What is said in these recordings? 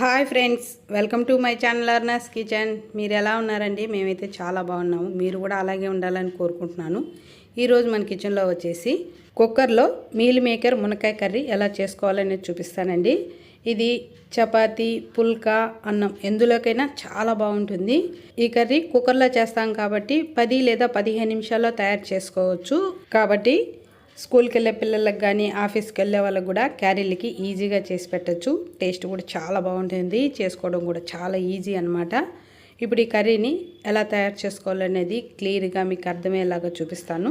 Hi friends welcome to my channel Arnas kitchen. మీరు ఎలా ఉన్నారండి? మేమైతే చాలా బాగున్నాము. మీరు కూడా అలాగే ఉండాలని కోరుకుంటున్నాను. ఈరోజు మన కిచెన్లో వచ్చేసి కుక్కర్లో మీల్ మేకర్ మునక్కాయ కర్రీ ఎలా చేసుకోవాలనేది చూపిస్తానండి. ఇది చపాతి పుల్కా అన్నం ఎందులోకైనా చాలా బాగుంటుంది. ఈ కర్రీ కుక్కర్లో చేస్తాం కాబట్టి పది లేదా పదిహేను నిమిషాల్లో తయారు చేసుకోవచ్చు. కాబట్టి స్కూల్కి వెళ్ళే పిల్లలకు కానీ ఆఫీస్కి వెళ్ళే వాళ్ళకి కూడా క్యారీలకి ఈజీగా చేసి పెట్టచ్చు. టేస్ట్ కూడా చాలా బాగుంటుంది. చేసుకోవడం కూడా చాలా ఈజీ అనమాట ఇప్పుడు ఈ కర్రీని ఎలా తయారు చేసుకోవాలనేది క్లియర్గా మీకు అర్థమయ్యేలాగా చూపిస్తాను.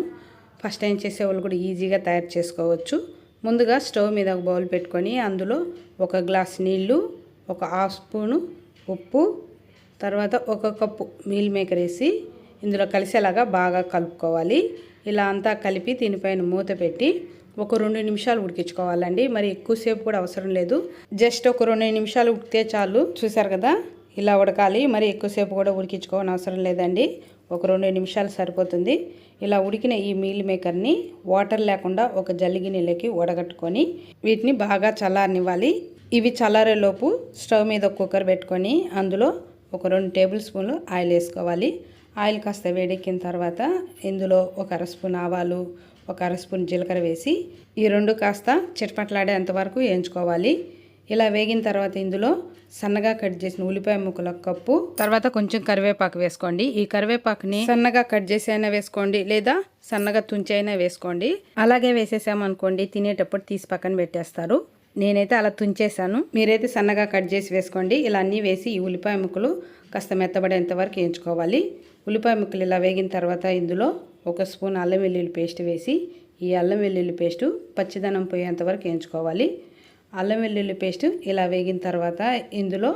ఫస్ట్ టైం చేసే వాళ్ళు కూడా ఈజీగా తయారు చేసుకోవచ్చు. ముందుగా స్టవ్ మీద ఒక బౌల్ పెట్టుకొని అందులో ఒక గ్లాస్ నీళ్ళు ఒక హాఫ్ స్పూను ఉప్పు తర్వాత ఒక కప్పు మీల్ మేకర్ వేసి ఇందులో కలిసేలాగా బాగా కలుపుకోవాలి. ఇలా అంతా కలిపి దీనిపైన మూత పెట్టి ఒక రెండు నిమిషాలు ఉడికించుకోవాలండి. మరి ఎక్కువసేపు కూడా అవసరం లేదు. జస్ట్ ఒక రెండు నిమిషాలు ఉడికితే చాలు. చూసారు కదా? ఇలా ఉడకాలి. మరి ఎక్కువసేపు కూడా ఉడికించుకోవని అవసరం లేదండి. ఒక రెండు నిమిషాలు సరిపోతుంది. ఇలా ఉడికిన ఈ మీల్ మేకర్ని వాటర్ లేకుండా ఒక జల్లిగిన్నెలకి వడగట్టుకొని వీటిని బాగా చల్లారనివ్వాలి. ఇవి చల్లారేలోపు స్టవ్ మీద కుక్కర్ పెట్టుకొని అందులో ఒక రెండు టేబుల్ స్పూన్లు ఆయిల్ వేసుకోవాలి. ఆయిల్ కాస్త వేడెక్కిన తర్వాత ఇందులో ఒక అర స్పూన్ ఆవాలు ఒక అర స్పూన్ జీలకర్ర వేసి ఈ రెండు కాస్త చిటపట్లాడేంత వరకు వేయించుకోవాలి. ఇలా వేగిన తర్వాత ఇందులో సన్నగా కట్ చేసిన ఉల్లిపాయ ముక్కల కప్పు తర్వాత కొంచెం కరివేపాకు వేసుకోండి. ఈ కరివేపాకుని సన్నగా కట్ చేసి అయినా వేసుకోండి లేదా సన్నగా తుంచి అయినా వేసుకోండి. అలాగే వేసేసామనుకోండి తినేటప్పుడు తీసి పక్కన పెట్టేస్తారు. నేనైతే అలా తుంచేసాను మీరైతే సన్నగా కట్ చేసి వేసుకోండి. ఇలా అన్నీ వేసి ఈ ఉల్లిపాయ ముక్కలు కాస్త మెత్తబడేంత వరకు వేయించుకోవాలి. ఉల్లిపాయ ముక్కలు ఇలా వేగిన తర్వాత ఇందులో ఒక స్పూన్ అల్లం వెల్లుల్లి పేస్ట్ వేసి ఈ అల్లం వెల్లుల్లి పేస్టు పచ్చిదనం పోయేంత వరకు వేయించుకోవాలి. అల్లం వెల్లుల్లి పేస్ట్ ఇలా వేగిన తర్వాత ఇందులో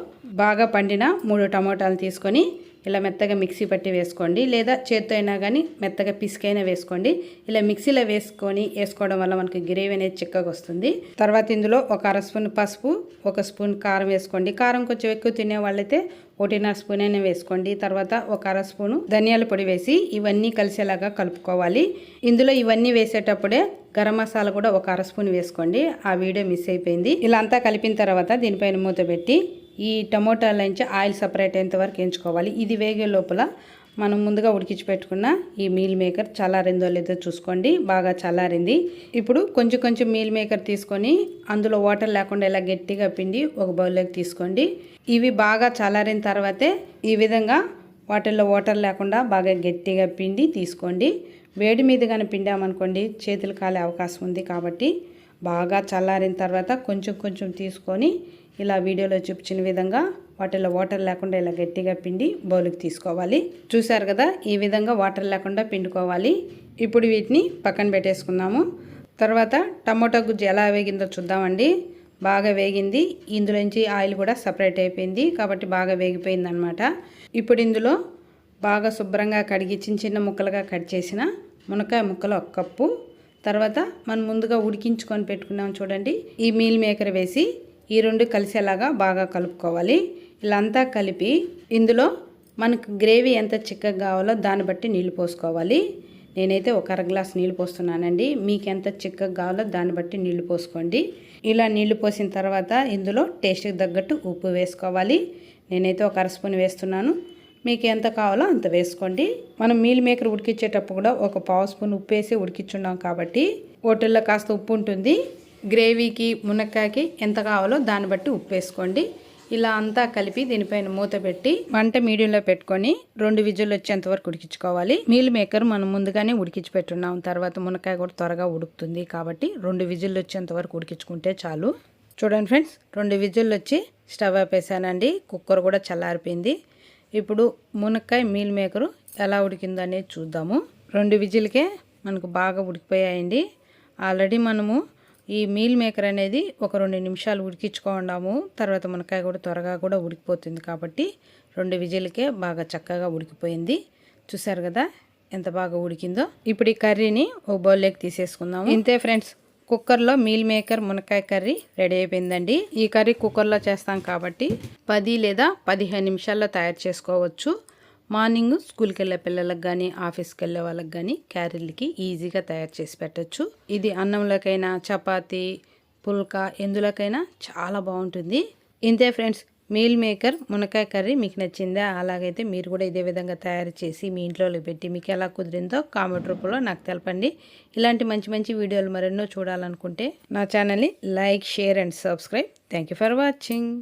బాగా పండిన మూడు టమోటాలు తీసుకొని ఇలా మెత్తగా మిక్సీ పట్టి వేసుకోండి. లేదా చేత్తో అయినా కానీ మెత్తగా పిసికైనా వేసుకోండి. ఇలా మిక్సీలో వేసుకొని వేసుకోవడం వల్ల మనకి గ్రేవీ అనేది చిక్కగా వస్తుంది. తర్వాత ఇందులో ఒక అర స్పూన్ పసుపు ఒక స్పూన్ కారం వేసుకోండి. కారం కొంచెం ఎక్కువ తినే వాళ్ళైతే ఒకటిన్నర స్పూన్ అయినా వేసుకోండి. తర్వాత ఒక అర స్పూను ధనియాల పొడి వేసి ఇవన్నీ కలిసేలాగా కలుపుకోవాలి. ఇందులో ఇవన్నీ వేసేటప్పుడే గరం మసాలా కూడా ఒక అర స్పూన్ వేసుకోండి. ఆ వీడియో మిస్ అయిపోయింది. ఇలా అంతా కలిపిన తర్వాత దీనిపైన మూత పెట్టి ఈ టమోటాల నుంచి ఆయిల్ సపరేట్ అయ్యేంత వరకు ఎంచుకోవాలి ఇది వేగే లోపల మనం ముందుగా ఉడికించి పెట్టుకున్న ఈ మీల్ మేకర్ చల్లారిందో లేదో చూసుకోండి. బాగా చల్లారింది. ఇప్పుడు కొంచెం కొంచెం మీల్ మేకర్ తీసుకొని అందులో వాటర్ లేకుండా ఇలా గట్టిగా పిండి ఒక బౌల్లోకి తీసుకోండి. ఇవి బాగా చల్లారిన తర్వాతే ఈ విధంగా వాటిల్లో వాటర్ లేకుండా బాగా గట్టిగా పిండి తీసుకోండి. వేడి మీద కానీ పిండామనుకోండి చేతులు కాలే అవకాశం ఉంది కాబట్టి బాగా చల్లారిన తర్వాత కొంచెం కొంచెం తీసుకొని ఇలా వీడియోలో చూపించిన విధంగా వాటిలో వాటర్ లేకుండా ఇలా గట్టిగా పిండి బౌల్కి తీసుకోవాలి. చూసారు కదా ఈ విధంగా వాటర్ లేకుండా పిండుకోవాలి. ఇప్పుడు వీటిని పక్కన పెట్టేసుకుందాము. తర్వాత టమోటా గుజ్జు ఎలా వేగిందో చూద్దామండి. బాగా వేగింది. ఇందులోంచి ఆయిల్ కూడా సపరేట్ అయిపోయింది కాబట్టి బాగా వేగిపోయింది అనమాట ఇప్పుడు ఇందులో బాగా శుభ్రంగా కడిగి చిన్న చిన్న ముక్కలుగా కట్ చేసిన మునక్కాయ ముక్కలు ఒక కప్పు తర్వాత మనం ముందుగా ఉడికించుకొని పెట్టుకున్నాం చూడండి. ఈ మీల్ మేకర్ వేసి ఈ రెండు కలిసేలాగా బాగా కలుపుకోవాలి. ఇలా అంతా కలిపి ఇందులో మనకు గ్రేవీ ఎంత చిక్కగా కావాలో దాన్ని బట్టి నీళ్ళు పోసుకోవాలి. నేనైతే ఒక అర గ్లాస్ నీళ్ళు పోస్తున్నానండి. మీకు ఎంత చిక్కగా కావాలో దాన్ని బట్టి నీళ్ళు పోసుకోండి. ఇలా నీళ్ళు పోసిన తర్వాత ఇందులో టేస్ట్కి తగ్గట్టు ఉప్పు వేసుకోవాలి. నేనైతే ఒక అర స్పూన్ వేస్తున్నాను. మీకు ఎంత కావాలో అంత వేసుకోండి. మనం మీల్ మేకర్ ఉడికించేటప్పుడు కూడా ఒక పావు స్పూన్ ఉప్పు వేసి ఉడికించున్నాం కాబట్టి హోటల్లో కాస్త ఉప్పు ఉంటుంది. గ్రేవీకి మునక్కాయకి ఎంత కావాలో దాన్ని బట్టి ఉప్పు వేసుకోండి. ఇలా అంతా కలిపి దీనిపైన మూత పెట్టి వంట మీడియంలో పెట్టుకొని రెండు విజులు వచ్చేంత వరకు ఉడికించుకోవాలి. మీల్ మేకర్ మనం ముందుగానే ఉడికించి పెట్టున్నాం తర్వాత మునక్కాయ కూడా త్వరగా ఉడుకుతుంది కాబట్టి రెండు విజిల్లు వచ్చేంత వరకు ఉడికించుకుంటే చాలు. చూడండి ఫ్రెండ్స్ రెండు విజిల్లు వచ్చి స్టవ్ ఆపేసానండి. కుక్కర్ కూడా చల్లారిపోయింది. ఇప్పుడు మునక్కాయ మీల్ మేకరు ఎలా ఉడికిందనేది చూద్దాము. రెండు విజిల్కే మనకు బాగా ఉడికిపోయాయండి. ఆల్రెడీ మనము ఈ మీల్ మేకర్ అనేది ఒక రెండు నిమిషాలు ఉడికించుకోండాము. తర్వాత మునక్కాయ కూడా త్వరగా కూడా ఉడికిపోతుంది కాబట్టి రెండు విజిల్కే బాగా చక్కగా ఉడికిపోయింది. చూసారు కదా ఎంత బాగా ఉడికిందో. ఇప్పుడు ఈ కర్రీని ఓ బౌల్లోకి తీసేసుకుందాము. ఇంతే ఫ్రెండ్స్. కుక్కర్లో మీల్ మేకర్ మునక్కాయ కర్రీ రెడీ అయిపోయిందండి. ఈ కర్రీ కుక్కర్లో చేస్తాం కాబట్టి పది లేదా పదిహేను నిమిషాల్లో తయారు చేసుకోవచ్చు. మార్నింగ్ స్కూల్కి వెళ్ళే పిల్లలకు కానీ ఆఫీస్కి వెళ్ళే వాళ్ళకి కానీ క్యారీలకి ఈజీగా తయారు చేసి పెట్టచ్చు. ఇది అన్నంలోకైనా చపాతి పుల్కా ఎందులోకైనా చాలా బాగుంటుంది. ఇంతే ఫ్రెండ్స్ మీల్ మేకర్ మునక్కాయ కర్రీ మీకు నచ్చిందా? అలాగైతే మీరు కూడా ఇదే విధంగా తయారు చేసి మీ ఇంట్లో పెట్టి మీకు ఎలా కుదిరిందో కామెంట్ రూపంలో నాకు తెలపండి. ఇలాంటి మంచి మంచి వీడియోలు మరెన్నో చూడాలనుకుంటే నా ఛానల్ని like share and subscribe. Thank you for watching.